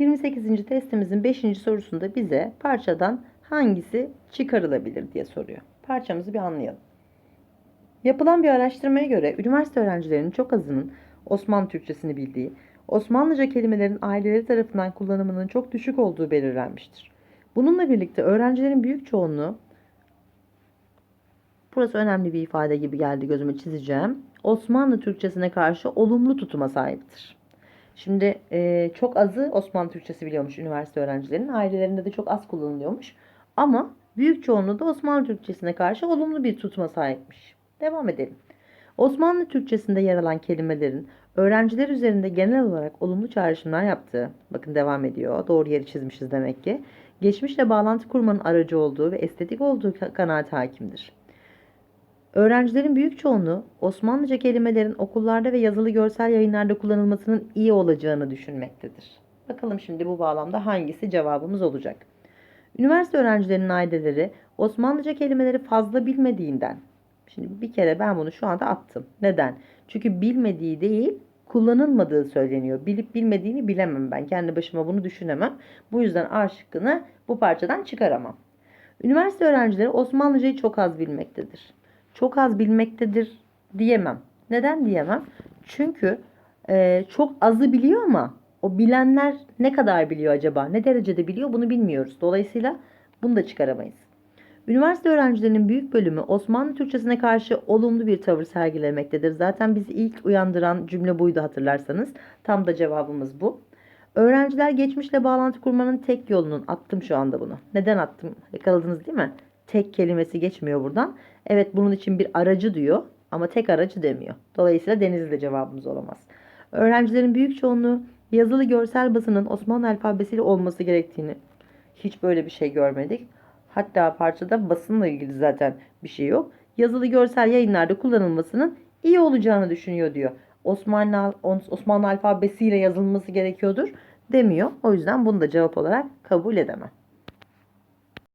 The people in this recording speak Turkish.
28. testimizin 5. sorusunda bize parçadan hangisi çıkarılabilir diye soruyor. Parçamızı bir anlayalım. Yapılan bir araştırmaya göre üniversite öğrencilerinin çok azının Osmanlı Türkçesini bildiği, Osmanlıca kelimelerin aileleri tarafından kullanımının çok düşük olduğu belirlenmiştir. Bununla birlikte öğrencilerin büyük çoğunluğu Burası önemli bir ifade gibi geldi gözüme çizeceğim. Osmanlı Türkçesine karşı olumlu tutuma sahiptir. Şimdi e, çok azı Osmanlı Türkçesi biliyormuş üniversite öğrencilerinin. Ailelerinde de çok az kullanılıyormuş. Ama büyük çoğunluğu da Osmanlı Türkçesine karşı olumlu bir tutuma sahipmiş. Devam edelim. Osmanlı Türkçesinde yer alan kelimelerin öğrenciler üzerinde genel olarak olumlu çağrışımlar yaptığı, bakın devam ediyor, doğru yeri çizmişiz demek ki, geçmişle bağlantı kurmanın aracı olduğu ve estetik olduğu ka- kanaati hakimdir. Öğrencilerin büyük çoğunluğu Osmanlıca kelimelerin okullarda ve yazılı görsel yayınlarda kullanılmasının iyi olacağını düşünmektedir. Bakalım şimdi bu bağlamda hangisi cevabımız olacak? Üniversite öğrencilerinin aileleri Osmanlıca kelimeleri fazla bilmediğinden, şimdi bir kere ben bunu şu anda attım. Neden? Çünkü bilmediği değil, kullanılmadığı söyleniyor. Bilip bilmediğini bilemem ben. Kendi başıma bunu düşünemem. Bu yüzden A şıkkını bu parçadan çıkaramam. Üniversite öğrencileri Osmanlıcayı çok az bilmektedir çok az bilmektedir diyemem. Neden diyemem? Çünkü e, çok azı biliyor ama o bilenler ne kadar biliyor acaba? Ne derecede biliyor bunu bilmiyoruz. Dolayısıyla bunu da çıkaramayız. Üniversite öğrencilerinin büyük bölümü Osmanlı Türkçesine karşı olumlu bir tavır sergilemektedir. Zaten bizi ilk uyandıran cümle buydu hatırlarsanız. Tam da cevabımız bu. Öğrenciler geçmişle bağlantı kurmanın tek yolunun attım şu anda bunu. Neden attım? Yakaladınız değil mi? Tek kelimesi geçmiyor buradan. Evet bunun için bir aracı diyor ama tek aracı demiyor. Dolayısıyla Denizli de cevabımız olamaz. Öğrencilerin büyük çoğunluğu yazılı görsel basının Osmanlı alfabesiyle olması gerektiğini hiç böyle bir şey görmedik. Hatta parçada basınla ilgili zaten bir şey yok. Yazılı görsel yayınlarda kullanılmasının iyi olacağını düşünüyor diyor. Osmanlı Osmanlı alfabesiyle yazılması gerekiyordur demiyor. O yüzden bunu da cevap olarak kabul edemem.